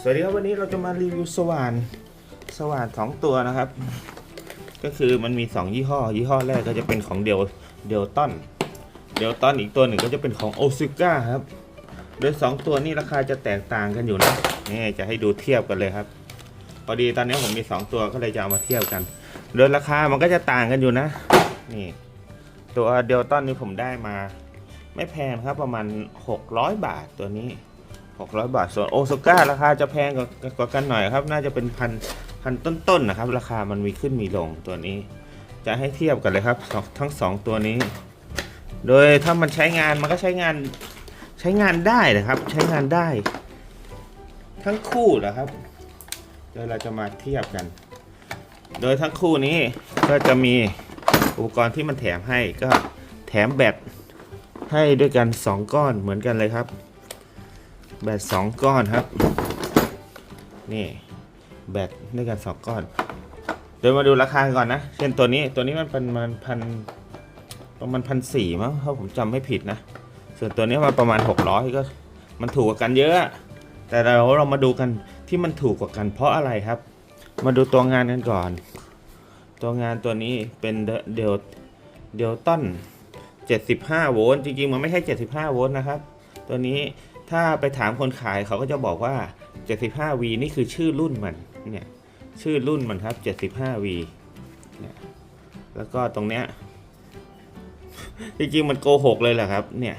สวัสดีครับวันนี้เราจะมารีวิวสว่านสว่านสองตัวนะครับ ก็คือมันมีสองยี่ห้อ ยี่ห้อแรกก็จะเป็นของเดลเดลตันเดลตันอีกตัวหนึ่งก็จะเป็นของโอซิก้าครับ โดยสองตัวนี้ราคาจะแตกต่างกันอยู่นะนี่จะให้ดูเทียบกันเลยครับพอดีตอนนี้ผมมีสองตัวก็เลยจะเอามาเทียบกัน โดยราคามันก็จะต่างกันอยู่นะนี่ตัวเดลตันนี้ผมได้มา ไม่แพงครับประมาณ 600 บาทตัวนี้ 600 บาท ส่วนโอซาก้าราคาจะแพงกว่ากว่ากันหน่อยครับ น่าจะเป็นพันพันต้นๆนะครับ ราคามันมีขึ้นมีลงตัวนี้ จะให้เทียบกันเลยครับทั้งสองตัวนี้ โดยถ้ามันใช้งานมันก็ใช้งานใช้งานได้นะครับ ใช้งานได้ ทั้งคู่นะครับเดี๋ยวเราจะมาเทียบกัน โดยทั้งคู่นี้ก็จะมีอุปกรณ์ที่มันแถมให้ก็แถมแบตให้ด้วยกัน 2 ก้อนเหมือนกันเลยครับ แบต2ก้อนครับ นี่แบตด้วยกัน2ก้อน เดี๋ยวมาดูราคาก่อนนะ เช่นตัวนี้ตัวนี้มันเป็นมันพันประมาณพันสี่มั้งถ้าผมจำไม่ผิดนะ ส่วนตัวนี้มันประมาณ600ก็มันถูกกว่ากันเยอะ แต่เราเรามาดูกันที่มันถูกกว่ากันเพราะอะไรครับ มาดูตัวงานกันก่อน ตัวงานตัวนี้เป็นเดลเดลตัน75 โวลต์จริงๆ มันไม่ใช่ 75 โวลต์นะครับ ตัวนี้ ถ้าไปถามคนขายเขาก็จะบอกว่า 75V นี่คือชื่อรุ่นมันเนี่ยชื่อรุ่นมันครับ 75V เนี่ยแล้วก็ตรงเนี้ยจริงๆมันโกหกเลยแหละครับเนี่ย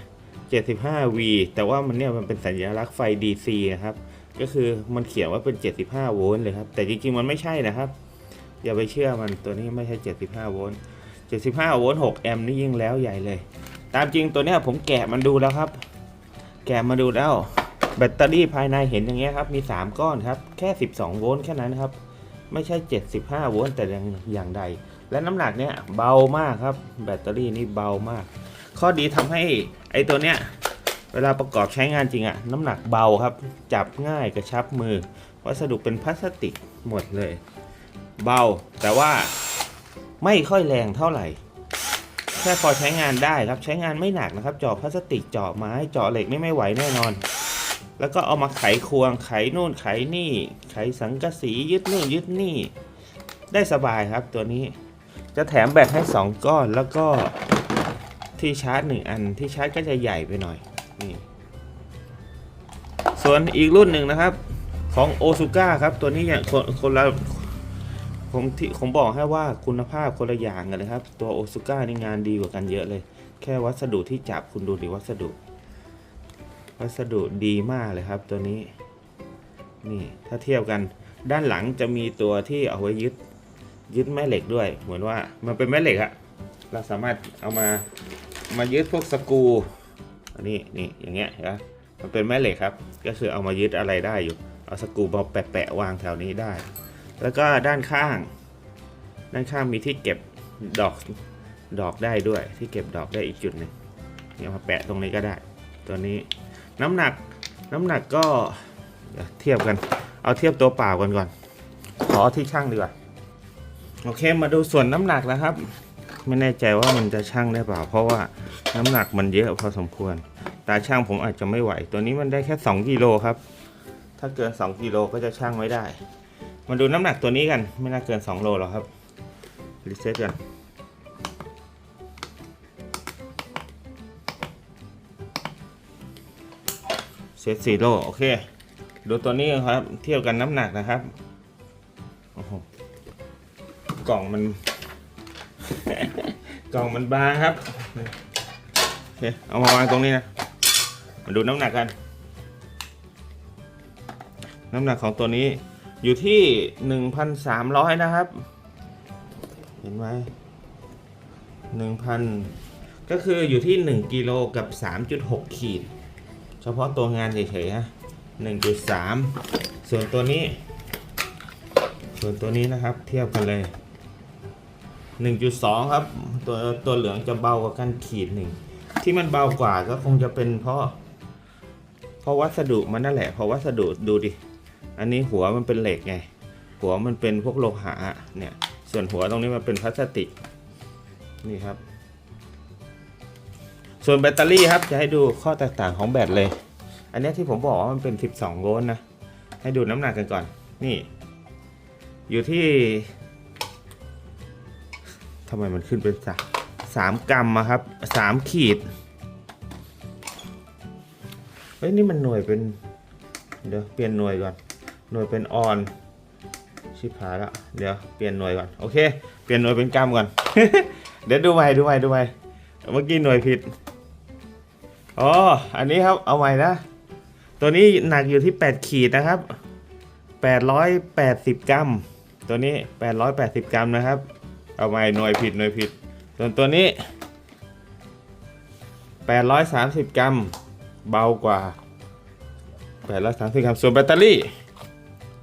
75V แต่ว่ามันเนี่ยมันเป็นสัญลักษณ์ไฟ DC นะครับ ก็คือมันเขียนว่าเป็น 75 โวลต์เลยครับ แต่จริงๆมันไม่ใช่นะครับ อย่าไปเชื่อมันตัวนี้ไม่ใช่ 75 โวลต์ 75 โวลต์ 6 แอมป์นี่ยิ่งแล้วใหญ่เลย ตามจริงตัวเนี้ยผมแกะมันดูแล้วครับ แกะมาดูแล้ว แบตเตอรี่ภายในเห็นอย่างเงี้ยครับมี 3 ก้อนครับ แค่ 12 โวลต์แค่นั้นครับ ไม่ใช่ 75 โวลต์แต่อย่างอย่างใด และน้ำหนักเนี้ยเบามากครับ แบตเตอรี่นี่เบามาก ข้อดีทำให้ไอตัวเนี้ยเวลาประกอบใช้งานจริงอะน้ำหนักเบาครับ จับง่ายกระชับมือ วัสดุเป็นพลาสติกหมดเลย เบาแต่ว่าไม่ค่อยแรงเท่าไหร่ แค่พอใช้งานได้ครับใช้งานไม่หนักนะครับเจาะพลาสติกเจาะไม้เจาะเหล็กนี่ไม่ไหวแน่นอน แล้วก็เอามาไขควงไขนู่นไขนี่ ไขสังกะสียึดนู่นยึดนี่ ได้สบายครับตัวนี้ จะแถมแบตให้ 2 ก้อนแล้วก็ที่ชาร์จ 1 อันที่ชาร์จก็จะใหญ่ไปหน่อยนี่ส่วนอีกรุ่นหนึ่งนะครับของโอซูก้าครับตัวนี้อย่างคนคนละ ผมที่ผมบอกให้ว่าคุณภาพคนละอย่างกันเลยครับ ตัวโอซูก้านี่งานดีกว่ากันเยอะเลย แค่วัสดุที่จับคุณดูดิวัสดุ วัสดุดีมากเลยครับ ตัวนี้ นี่ถ้าเทียบกันด้านหลังจะมีตัวที่เอาไว้ยึดยึดแม่เหล็กด้วย เหมือนว่ามันเป็นแม่เหล็กอะเราสามารถเอามามายึดพวกสกูอันนี้นี่อย่างเงี้ยเห็นไหมมันเป็นแม่เหล็กครับ ก็คือเอามายึดอะไรได้อยู่ เอาสกูมาแปะๆวางแถวนี้ได้ แล้วก็ด้านข้าง ด้านข้างมีที่เก็บดอกดอกได้ด้วย ที่เก็บดอกได้อีกจุดหนึ่งเนี่ยมาแปะตรงนี้ก็ได้ ตัวนี้น้ำหนักน้ำหนักก็เทียบกัน เอาเทียบตัวเปล่ากันก่อน ขอที่ช่างดีกว่าโอเคมาดูส่วนน้ำหนักนะครับ ไม่แน่ใจว่ามันจะช่างได้เปล่า เพราะว่าน้ำหนักมันเยอะพอสมควรตาช่างผมอาจจะไม่ไหว ตัวนี้มันได้แค่ 2กิโลครับ ถ้าเกิน 2กิโลก็จะช่างไม่ได้ มาดูน้ำหนักตัวนี้กัน ไม่น่าเกิน 2 โลหรอกครับ รีเซ็ตกันเซตสี่โลโอเค ดูตัวนี้ครับ เทียบกันน้ำหนักนะครับ โอ้โห กล่องมัน กล่องมันบางครับ โอเค เอามาวางตรงนี้นะ มาดูน้ำหนักกัน น้ำหนักของตัวนี้ อยู่ที่1,300นสามร้อยนะครับ เห็นไหม1,000ก็คืออยู่ที่1กิโลกับ3.6ขีด เฉพาะตัวงานเฉยๆฮะ1.3ส่วนตัวนี้ ส่วนตัวนี้นะครับเทียบกันเลย1.2ครับ ตัวตัวเหลืองจะเบากว่ากันขีดหนึ่งที่มันเบากว่าก็คงจะเป็นเพราะเพราะวัสดุมันนั่นแหละเพราะวัสดุดูดิ อันนี้หัวมันเป็นเหล็กไง หัวมันเป็นพวกโลหะเนี่ย ส่วนหัวตรงนี้มันเป็นพลาสติก นี่ครับ ส่วนแบตเตอรี่ครับจะให้ดูข้อแตกต่างของแบตเลย อันนี้ที่ผมบอกว่ามันเป็น 12 โวลต์นะ ให้ดูน้ำหนักกันก่อน นี่ อยู่ที่ทำไมมันขึ้นเป็นสามสามกรัมอะครับสามขีด เฮ้ย นี่มันหน่วยเป็น เดี๋ยว เปลี่ยนหน่วยก่อน หน่วยเป็นออนชิบหายละเดี๋ยวเปลี่ยนหน่วยก่อนโอเค เปลี่ยนหน่วยเป็นกรัมก่อน เดี๋ยวดูใหม่ดูใหม่ดูใหม่เมื่อกี้หน่วยผิดอ๋ออันนี้ครับเอาใหม่นะตัวนี้หนักอยู่ที่ 8 ขีดนะครับ 880 กรัม ตัวนี้ 880 กรัมนะครับ เอาใหม่หน่วยผิดหน่วยผิดส่วนตัวนี้ 830 กรัม เบากว่า 830 กรัม ส่วนแบตเตอรี่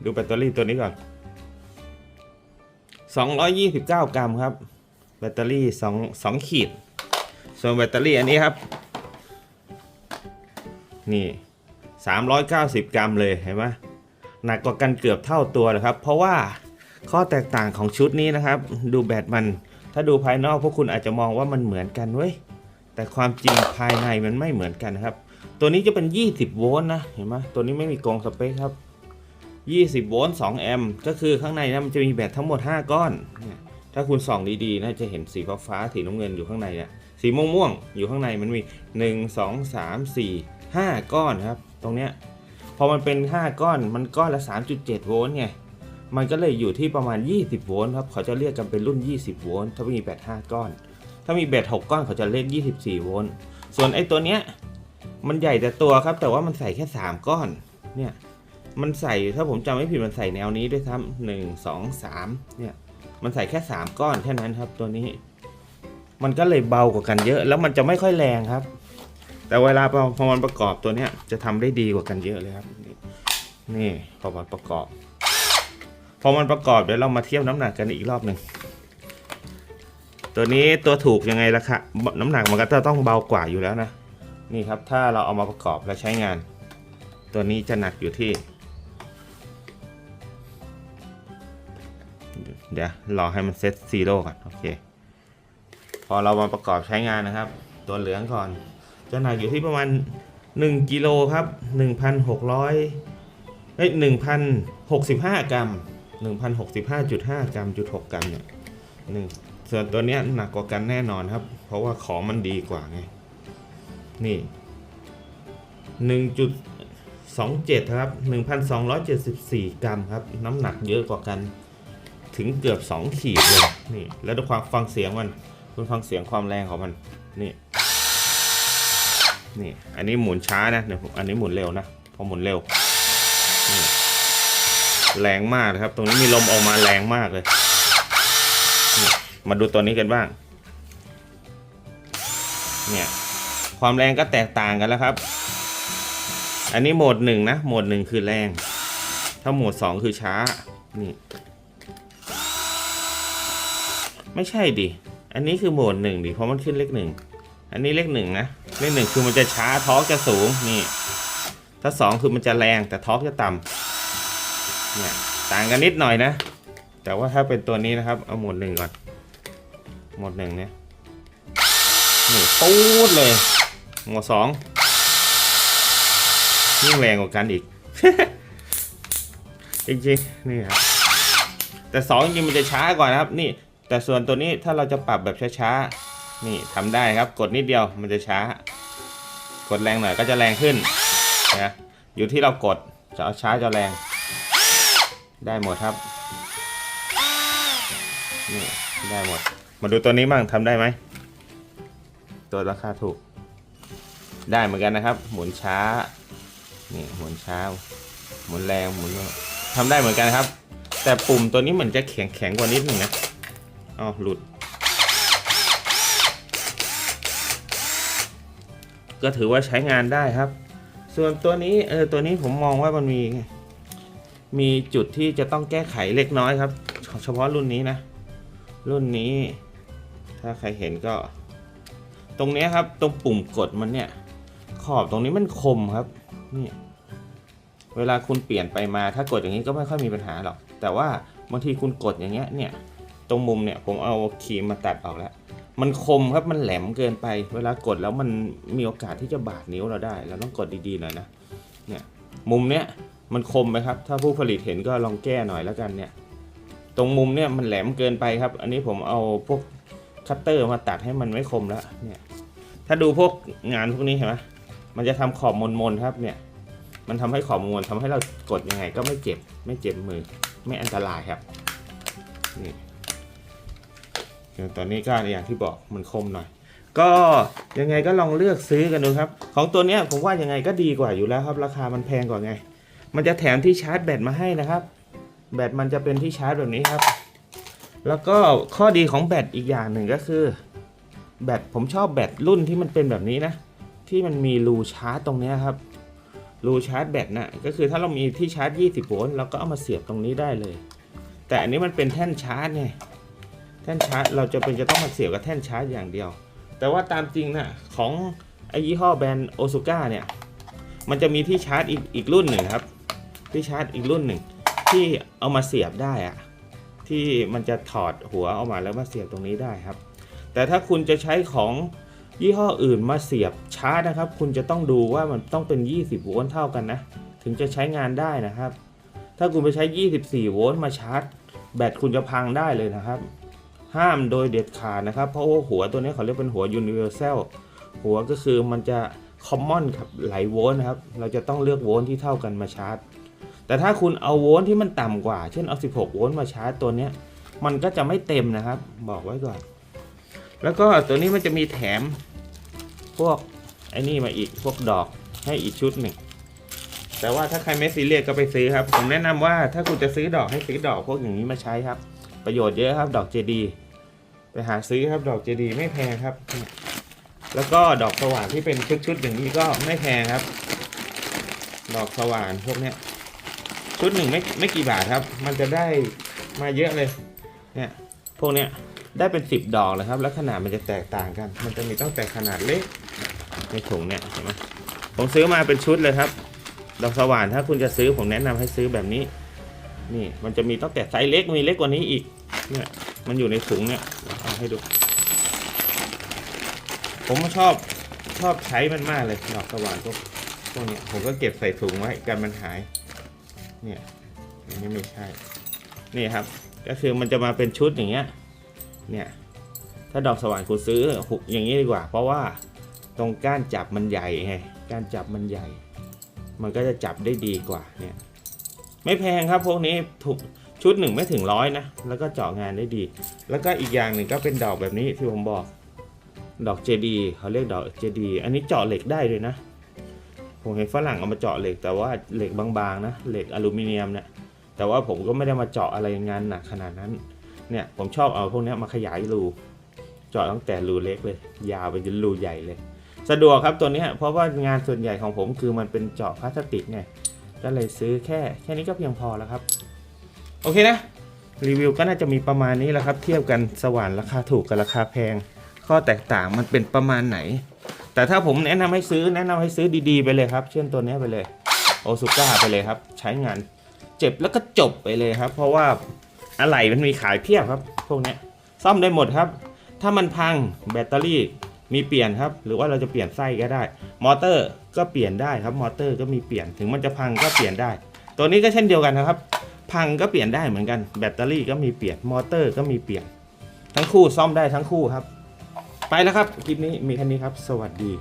ดูแบตเตอรี่ตัวนี้ก่อน 229 กรัมครับ แบตเตอรี่2 2ขีด ส่วนแบตเตอรี่อันนี้ครับ นี่ 390 กรัมเลยเห็นไหมหนักกว่ากันเกือบเท่าตัวเลยครับ เพราะว่าข้อแตกต่างของชุดนี้นะครับ ดูแบตมัน ถ้าดูภายนอกพวกคุณอาจจะมองว่ามันเหมือนกันเว้ย แต่ความจริงภายในมันไม่เหมือนกันนะครับ ตัวนี้จะเป็น 20 โวลต์นะ เห็นไหมตัวนี้ไม่มีกรงสเปคครับ 20 โวลต์2แอมป์ก็คือข้างในนะมันจะมีแบตทั้งหมด 5 ก้อนเนี่ยถ้าคุณส่องดีๆนะจะเห็นสีฟ้าฟ้าสีน้ำเงินอยู่ข้างในเนี่ยสีม่วงๆอยู่ข้างในมันมี 1 2 3 4 5 ก้อนครับ ตรงเนี้ยพอมันเป็น 5 ก้อนมันก้อนละ 3.7 โวลต์ไงมันก็เลยอยู่ที่ประมาณ 20 โวลต์ครับเขาจะเรียกกันเป็นรุ่น 20 โวลต์ถ้ามีแบต5ก้อน ถ้ามีแบต6ก้อนเขาจะเรียก 24 โวลต์ส่วนไอ้ตัวเนี้ยมันใหญ่แต่ตัวครับแต่ว่ามันใส่แค่ 3 ก้อนเนี่ย มันใส่ถ้าผมจำไม่ผิดมันใส่แนวนี้ด้วยซ้ำหนึ่งสองสามเนี่ยมันใส่แค่3ก้อนแค่นั้นครับตัวนี้ มันก็เลยเบากว่ากันเยอะ แล้วมันจะไม่ค่อยแรงครับ แต่เวลาพอพอมันประกอบตัวเนี้ยจะทำได้ดีกว่ากันเยอะเลยครับ นี่พอมันประกอบ พอมันประกอบเดี๋ยวเรามาเทียบน้ำหนักกันอีกรอบหนึ่งตัวนี้ตัวถูกยังไงล่ะคะน้ำหนักมันก็จะต้องเบากว่าอยู่แล้วนะนี่ครับถ้าเราเอามาประกอบและใช้งาน ตัวนี้จะหนักอยู่ที่ เดี๋ยวรอให้มันเซตซีโร่ก่อนโอเค พอเรามาประกอบใช้งานนะครับ ตัวเหลืองก่อนจะหนักอยู่ที่ประมาณ 1กิโลครับ 1,600เอ้ย1,065 กรัม 1,065.5 กรัมจุด6กรัมเนี่ยหนึ่งส่วนตัวเนี้ยหนักกว่ากันแน่นอนครับ เพราะว่าของมันดีกว่าไง นี่1.27ครับ1,274กรัมครับ น้ำหนักเยอะกว่ากัน ถึงเกือบ 2 ขีดเลยนี่แล้วดูความฟังเสียงมันคุณฟังเสียงความแรงของมันนี่นี่อันนี้หมุนช้านะเดี๋ยวผมอันนี้หมุนเร็วนะพอหมุนเร็วนี่แรงมากนะครับ ตรงนี้มีลมออกมาแรงมากเลยมาดูตัวนี้กันบ้างเนี่ยความแรงก็แตกต่างกันแล้วครับ อันนี้โหมดหนึ่งนะโหมดหนึ่งคือแรง ถ้าโหมดสองคือช้านี่ ไม่ใช่ดิ อันนี้คือโหมดหนึ่งดิ เพราะมันขึ้นเลขหนึ่ง อันนี้เลขหนึ่งนะ เลขหนึ่งคือมันจะช้าทอร์กจะสูง นี่ ถ้าสองคือมันจะแรงแต่ทอร์กจะต่ำเนี่ยต่างกันนิดหน่อยนะ แต่ว่าถ้าเป็นตัวนี้นะครับ เอาโหมดหนึ่งก่อน โหมดหนึ่งเนี่ยนี่ปูดเลย โหมดสองยิ่งแรงกว่ากันอีก จริงๆ นี่ครับแต่สองจริงมันจะช้ากว่านะครับ นี่ แต่ส่วนตัวนี้ถ้าเราจะปรับแบบช้าๆ นี่ทำได้ครับ กดนิดเดียวมันจะช้า กดแรงหน่อยก็จะแรงขึ้นนะอยู่ที่เรากดจะเอาช้าจะแรง ได้หมดครับ นี่ได้หมด มาดูตัวนี้บ้างทำได้ไหม ตัวราคาถูก ได้เหมือนกันนะครับ หมุนช้า นี่หมุนช้า หมุนแรงหมุนทำได้เหมือนกันครับ แต่ปุ่มตัวนี้เหมือนจะแข็งแข็งกว่านิดหนึ่งนะ อ๋อหลุด ก็ถือว่าใช้งานได้ครับ ส่วนตัวนี้เออตัวนี้ผมมองว่ามันมี มีจุดที่จะต้องแก้ไขเล็กน้อยครับ เฉพาะรุ่นนี้นะ รุ่นนี้ ถ้าใครเห็นก็ ตรงนี้ครับตรงปุ่มกดมันเนี่ย ขอบตรงนี้มันคมครับนี่เวลาคุณเปลี่ยนไปมาถ้ากดอย่างนี้ก็ไม่ค่อยมีปัญหาหรอก แต่ว่าบางทีคุณกดอย่างเงี้ยเนี่ย ตรงมุมเนี่ยผมเอาครีมมาตัดออกแล้ว มันคมครับมันแหลมเกินไป เวลากดแล้วมันมีโอกาสที่จะบาดนิ้วเราได้ เราต้องกดดีๆหน่อยนะเนี่ยมุมเนี้ยมันคมไหมครับ ถ้าผู้ผลิตเห็นก็ลองแก้หน่อยแล้วกันเนี่ย ตรงมุมเนี่ยมันแหลมเกินไปครับ อันนี้ผมเอาพวกคัตเตอร์มาตัดให้มันไม่คมแล้วเนี่ย ถ้าดูพวกงานพวกนี้เห็นไหมมันจะทำขอบมนๆครับเนี่ย มันทำให้ขอบมนทำให้เรากดยังไงก็ไม่เจ็บ ไม่เจ็บมือ ไม่อันตรายครับนี่ ตอนนี้ก็อย่างที่บอกมันคมหน่อย ก็ยังไงก็ลองเลือกซื้อกันดูครับ ของตัวเนี้ยผมว่ายังไงก็ดีกว่าอยู่แล้วครับ ราคามันแพงกว่าไง มันจะแถมที่ชาร์จแบตมาให้นะครับ แบตมันจะเป็นที่ชาร์จแบบนี้ครับ แล้วก็ข้อดีของแบตอีกอย่างหนึ่งก็คือ แบตผมชอบแบตรุ่นที่มันเป็นแบบนี้นะ ที่มันมีรูชาร์จตรงนี้ครับรูชาร์จแบตน่ะก็คือถ้าเรามีที่ชาร์จ 20 โวลต์เราก็เอามาเสียบตรงนี้ได้เลย แต่อันนี้มันเป็นแท่นชาร์จไง แท่นชาร์จเราจะเป็นจะต้องมาเสียบกับแท่นชาร์จอย่างเดียว แต่ว่าตามจริงนะของไอยี่ห้อแบรนด์โอซูก้าเนี่ย มันจะมีที่ชาร์จอีกอีกรุ่นหนึ่งครับ ที่ชาร์จอีกรุ่นหนึ่งที่เอามาเสียบได้อะที่มันจะถอดหัวออกมาแล้วมาเสียบตรงนี้ได้ครับ แต่ถ้าคุณจะใช้ของยี่ห้ออื่นมาเสียบชาร์จนะครับ คุณจะต้องดูว่ามันต้องเป็น 20 โวลต์เท่ากันนะ ถึงจะใช้งานได้นะครับ ถ้าคุณไปใช้ 24 โวลต์มาชาร์จ แบตคุณจะพังได้เลยนะครับ ห้ามโดยเด็ดขาดนะครับ เพราะว่าหัวตัวนี้เขาเรียกเป็นหัว universal หัวก็คือมันจะ common กับหลายโวลต์นะครับ เราจะต้องเลือกโวลต์ที่เท่ากันมาชาร์จ แต่ถ้าคุณเอาโวลต์ที่มันต่ำกว่า เช่นเอา 16 โวลต์มาชาร์จตัวนี้มันก็จะไม่เต็มนะครับ บอกไว้ก่อน แล้วก็ตัวนี้มันจะมีแถมพวกไอ้นี่มาอีกพวกดอกให้อีกชุดหนึ่ง แต่ว่าถ้าใครไม่ซีเรียสก็ไปซื้อครับ ผมแนะนำว่าถ้าคุณจะซื้อดอกให้ซื้อดอกพวกอย่างนี้มาใช้ครับ ประโยชน์เยอะครับดอกเจดี ไปหาซื้อครับดอกเจดีไม่แพงครับ แล้วก็ดอกสว่านที่เป็นชุดๆอย่างนี้ก็ไม่แพงครับ ดอกสว่านพวกเนี้ยชุดหนึ่งไม่ไม่กี่บาทครับ มันจะได้มาเยอะเลย เนี่ยพวกเนี้ยได้เป็นสิบดอกเลยครับ แล้วขนาดมันจะแตกต่างกัน มันจะมีตั้งแต่ขนาดเล็กในถุงเนี่ยเห็นไหมผมซื้อมาเป็นชุดเลยครับ ดอกสว่านถ้าคุณจะซื้อผมแนะนำให้ซื้อแบบนี้ นี่มันจะมีตั้งแต่ไซส์เล็กมีเล็กกว่านี้อีก เนี่ย มันอยู่ในถุงเนี่ยเอาให้ดู ผมชอบชอบใช้มันมากเลยดอกสว่านพวกพวกเนี้ยผมก็เก็บใส่ถุงไว้กันมันหาย เนี่ยอันนี้ไม่ใช่ นี่ครับ ก็คือมันจะมาเป็นชุดอย่างเงี้ย เนี่ย ถ้าดอกสว่านคุณซื้อหุกอย่างนี้ดีกว่า เพราะว่าตรงก้านจับมันใหญ่ไง ก้านจับมันใหญ่ มันก็จะจับได้ดีกว่า เนี่ย ไม่แพงครับพวกนี้ถูก ชุดหนึ่งไม่ถึงร้อยนะ แล้วก็เจาะงานได้ดี แล้วก็อีกอย่างหนึ่งก็เป็นดอกแบบนี้ที่ผมบอก ดอกเจดีเขาเรียกดอกเจดีอันนี้เจาะเหล็กได้เลยนะ ผมเห็นฝรั่งเอามาเจาะเหล็กแต่ว่าเหล็กบางๆนะ เหล็กอลูมิเนียมเนี่ย แต่ว่าผมก็ไม่ได้มาเจาะอะไรงานหนักขนาดนั้น เนี่ยผมชอบเอาพวกนี้มาขยายรู เจาะตั้งแต่รูเล็กเลย ยาวไปจนรูใหญ่เลย สะดวกครับตัวนี้เพราะว่างานส่วนใหญ่ของผมคือมันเป็นเจาะพลาสติกไง ก็เลยซื้อแค่แค่นี้ก็เพียงพอแล้วครับ โอเคนะ รีวิวก็น่าจะมีประมาณนี้แหละครับ เทียบกันสว่านราคาถูกกับราคาแพง ข้อแตกต่างมันเป็นประมาณไหน แต่ถ้าผมแนะนำให้ซื้อแนะนำให้ซื้อดีๆไปเลยครับ เช่นตัวนี้ไปเลยโอซูก้าไปเลยครับ ใช้งานเจ็บแล้วก็จบไปเลยครับ เพราะว่าอะไหล่มันมีขายเพียบครับ พวกนี้ซ่อมได้หมดครับ ถ้ามันพังแบตเตอรี่มีเปลี่ยนครับ หรือว่าเราจะเปลี่ยนไส้ก็ได้ มอเตอร์ก็เปลี่ยนได้ครับ มอเตอร์ก็มีเปลี่ยน ถึงมันจะพังก็เปลี่ยนได้ ตัวนี้ก็เช่นเดียวกันนะครับ พังก็เปลี่ยนได้เหมือนกัน แบตเตอรี่ก็มีเปลี่ยน มอเตอร์ก็มีเปลี่ยน ทั้งคู่ซ่อมได้ทั้งคู่ครับ ไปแล้วครับ คลิปนี้มีแค่นี้ครับ สวัสดี